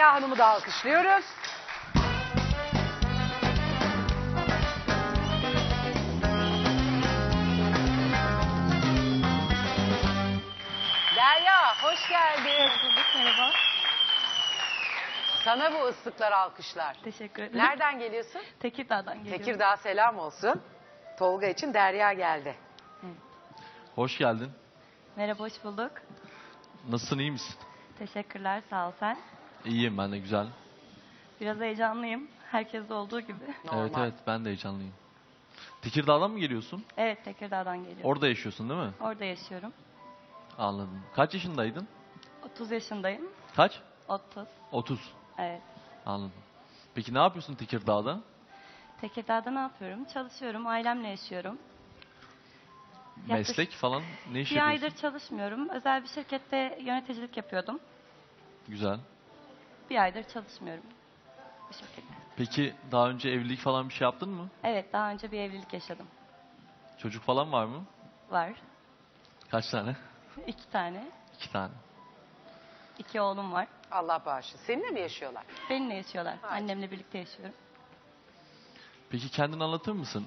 Derya Hanım'ı da alkışlıyoruz. Derya hoş geldin. Bulduk, merhaba. Sana bu ıslıklar alkışlar. Teşekkür ederim. Nereden geliyorsun? Tekirdağ'dan geliyorum. Tekirdağ selam olsun. Tolga için Derya geldi. Hoş geldin. Merhaba, hoş bulduk. Nasılsın, iyi misin? Teşekkürler, sağ ol sen. İyiyim ben de güzel. Biraz heyecanlıyım. Herkeste olduğu gibi. Normal. Evet evet ben de heyecanlıyım. Tekirdağ'dan mı geliyorsun? Evet, Tekirdağ'dan geliyorum. Orada yaşıyorsun değil mi? Orada yaşıyorum. Anladım. Kaç yaşındaydın? 30 yaşındayım. Kaç? 30. 30. Evet. Anladım. Peki ne yapıyorsun Tekirdağ'da? Tekirdağ'da ne yapıyorum? Çalışıyorum, ailemle yaşıyorum. Yaklaşık Meslek falan ne iş Bir yapıyorsun? aydır çalışmıyorum. Özel bir şirkette yöneticilik yapıyordum. Güzel. Bir aydır çalışmıyorum. Bu şekilde. Peki daha önce evlilik falan bir şey yaptın mı? Evet, daha önce bir evlilik yaşadım. Çocuk falan var mı? Var. Kaç tane? İki tane. İki tane. İki oğlum var. Allah bağışlasın. Seninle mi yaşıyorlar? Benimle yaşıyorlar. Harika. Annemle birlikte yaşıyorum. Peki kendini anlatır mısın?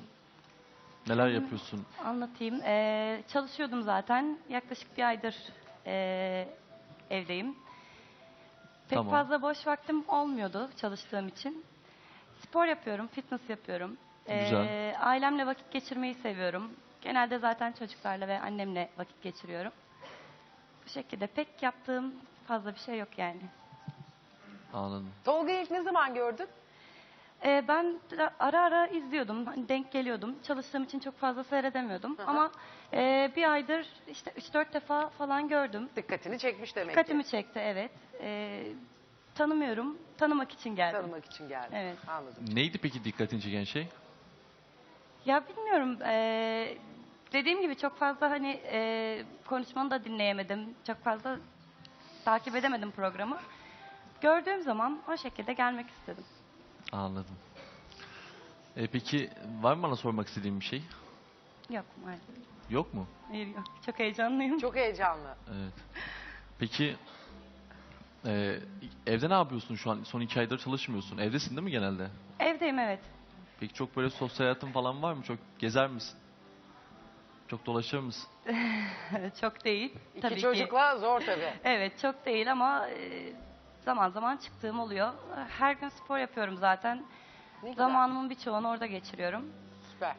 Neler yapıyorsun? Anlatayım. Ee, çalışıyordum zaten. Yaklaşık bir aydır ee, evdeyim. Pek Tamam. fazla boş vaktim olmuyordu çalıştığım için. Spor yapıyorum, fitness yapıyorum. Ee, Güzel. ailemle vakit geçirmeyi seviyorum. Genelde zaten çocuklarla ve annemle vakit geçiriyorum. Bu şekilde pek yaptığım fazla bir şey yok yani. Anladım. Tolga'yı ilk ne zaman gördün? Ee, ben de ara ara izliyordum, hani denk geliyordum. Çalıştığım için çok fazla seyredemiyordum. hı. Ama e, bir aydır işte 3-4 defa falan gördüm. Dikkatini çekmiş demek Dikkatimi ki. çekti, evet. Ee, tanımıyorum, tanımak için geldim. Tanımak için geldi. Evet. Anladım. Neydi peki dikkatini çeken şey? Ya bilmiyorum, ee, dediğim gibi çok fazla hani ee, konuşmanı da dinleyemedim. Çok fazla takip edemedim programı. Gördüğüm zaman o şekilde gelmek istedim. Anladım. E peki var mı bana sormak istediğin bir şey? Yok maalesef. Yok mu? Hayır yok. Çok heyecanlıyım. Çok heyecanlı. Evet. Peki e, evde ne yapıyorsun şu an? Son iki aydır çalışmıyorsun. Evdesin değil mi genelde? Evdeyim evet. Peki çok böyle sosyal hayatın falan var mı? Çok gezer misin? Çok dolaşır mısın? çok değil. İki tabii ki. çocukla zor tabii. Evet çok değil ama e, zaman zaman çıktığım oluyor. Her gün spor yapıyorum zaten. Ne güzel. Zamanımın birçoğunu orada geçiriyorum. Süper.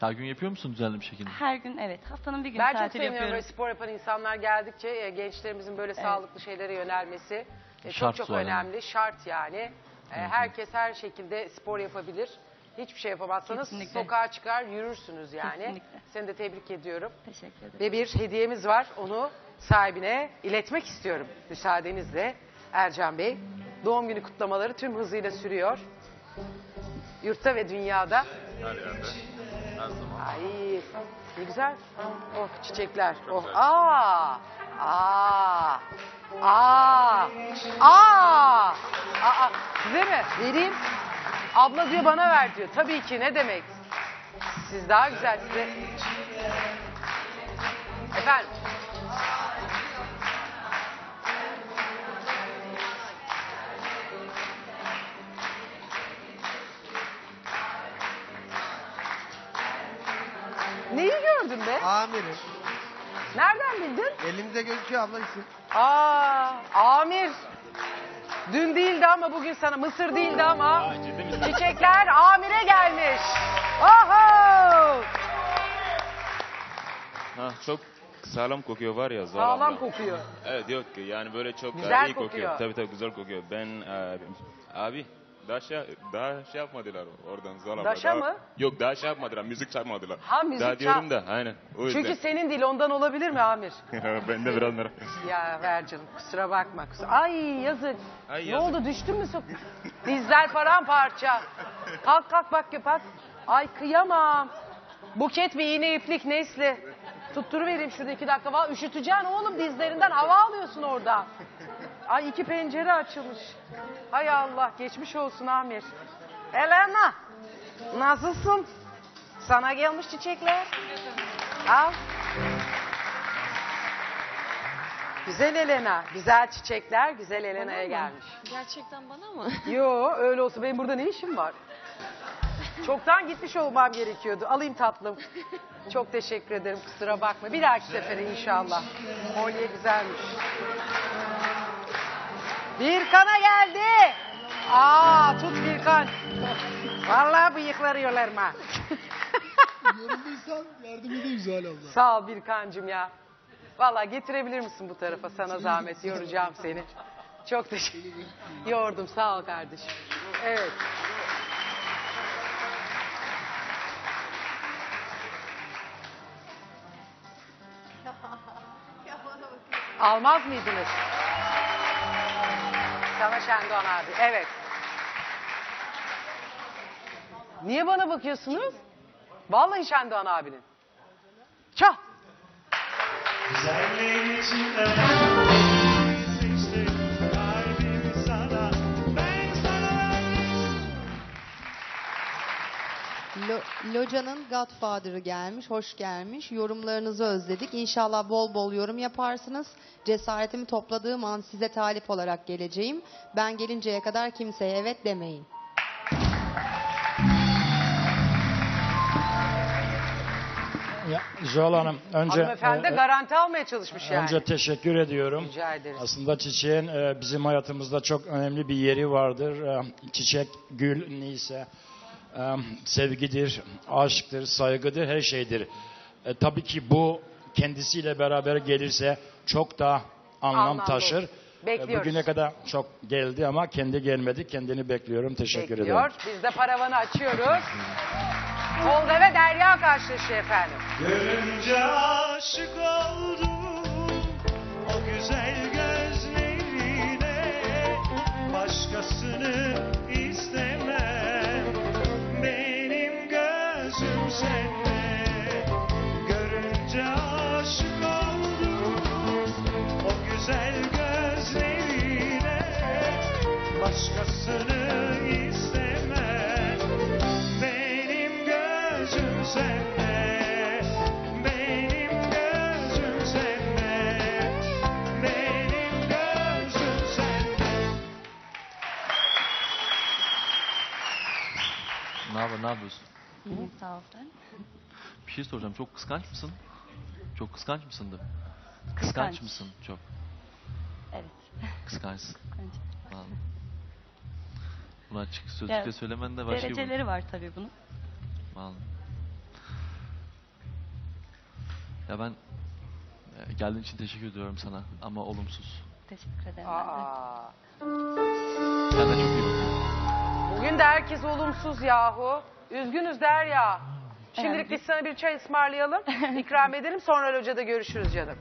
Her gün yapıyor musun düzenli bir şekilde? Her gün evet haftanın bir günü Ben çok tatil seviniyorum böyle yapıyorum. spor yapan insanlar geldikçe e, gençlerimizin böyle sağlıklı şeylere yönelmesi e, çok Şart çok zaten. önemli. Şart yani. E, herkes her şekilde spor yapabilir. Hiçbir şey yapamazsanız Kesinlikle. sokağa çıkar yürürsünüz yani. Kesinlikle. Seni de tebrik ediyorum. Teşekkür ederim. Ve bir hediyemiz var. Onu sahibine iletmek istiyorum. Müsaadenizle Ercan Bey. Doğum günü kutlamaları tüm hızıyla sürüyor. Yurtta ve dünyada. Ay ne güzel. Oh çiçekler. Oh aa. Aa. Aa. Aa. Aa. Size mi? Vereyim. Abla diyor bana ver diyor. Tabii ki ne demek. Siz daha güzel size. Efendim. Neyi gördün be? Amirim. Nereden bildin? Elimde gözüküyor abla isim. Aa, Amir. Dün değildi ama bugün sana Mısır değildi ama çiçekler Amir'e gelmiş. Oho! Ha, çok sağlam kokuyor var ya. Zara Sağlam abla. kokuyor. Evet yok ki yani böyle çok e, Güzel iyi kokuyor. kokuyor. Tabii tabii güzel kokuyor. Ben e, abi daha şey, daha şey yapmadılar oradan Zara abla. Daşa Daha- mı? Yok daha şey yapmadılar. Müzik çalmadılar. Ha, müzik Daha çal- diyorum da aynen. O yüzden. Çünkü senin değil ondan olabilir mi Amir? ben de biraz merak Ya ver canım kusura bakma. Kusura... Ay yazık. Ay, ne yazık. oldu düştün mü sok? Dizler paramparça. Kalk kalk bak bak. Ay kıyamam. Buket mi iğne iplik Nesli. Tutturuvereyim şurada iki dakika. Vallahi üşüteceksin oğlum dizlerinden hava alıyorsun orada. Ay iki pencere açılmış. Hay Allah geçmiş olsun Amir. Elena nasılsın? Sana gelmiş çiçekler. Al. Güzel Elena. Güzel çiçekler güzel Elena'ya gelmiş. Gerçekten bana mı? Yo öyle olsa benim burada ne işim var? Çoktan gitmiş olmam gerekiyordu. Alayım tatlım. Çok teşekkür ederim kusura bakma. Bir dahaki sefere inşallah. Kolye güzelmiş. Birkan'a geldi. Aa tut Birkan. Vallahi bıyıkları yolarma. Yorulduysan yardım edeyim Zuhal abla. Sağ ol Birkancığım ya. Vallahi getirebilir misin bu tarafa sana zahmet yoracağım seni. Çok teşekkür Yordum sağ ol kardeşim. Evet. Almaz mıydınız? Sana Şendoğan abi. Evet. Niye bana bakıyorsunuz? Vallahi Şendoğan abinin. Çal. Güzelliğin içinde Loca'nın Godfather'ı gelmiş, hoş gelmiş. Yorumlarınızı özledik. İnşallah bol bol yorum yaparsınız. Cesaretimi topladığım an size talip olarak geleceğim. Ben gelinceye kadar kimseye evet demeyin. Ya, Zuhal Hanım önce Hanımefendi de e, garanti almaya çalışmış yani. önce teşekkür ediyorum. Rica ederiz. Aslında çiçeğin e, bizim hayatımızda çok önemli bir yeri vardır. E, çiçek, gül neyse e, sevgidir, aşktır, saygıdır, her şeydir. E, tabii ki bu kendisiyle beraber gelirse çok da anlam Anlamlı taşır. E, Bekliyoruz. bugüne kadar çok geldi ama kendi gelmedi. Kendini bekliyorum. Teşekkür Bekliyor. ederim. Biz de paravanı açıyoruz. Tolga ve Derya karşılaşıyor efendim. Görünce aşık oldum o güzel gözlerine Başkasını Ne haber, ne yapıyorsun? İyiyim sağ ol sen. Bir şey soracağım. Çok kıskanç mısın? Çok kıskanç mısındı? Kıskanç, Kıskanç. mısın? Çok. Evet. Kıskançsın. Kıskanç. Anladım. Bunu açık Ya, sözlükle söylemen de başka bir... Dereceleri var tabii bunun. Anladım. Ya ben e, geldiğin için teşekkür ediyorum sana ama olumsuz. Teşekkür ederim. ben de. Aa, Kendine çok iyi. Bugün de herkes olumsuz yahu. Üzgünüz Derya. Şimdilik Evet. biz sana bir çay ısmarlayalım. ikram edelim sonra locada görüşürüz canım.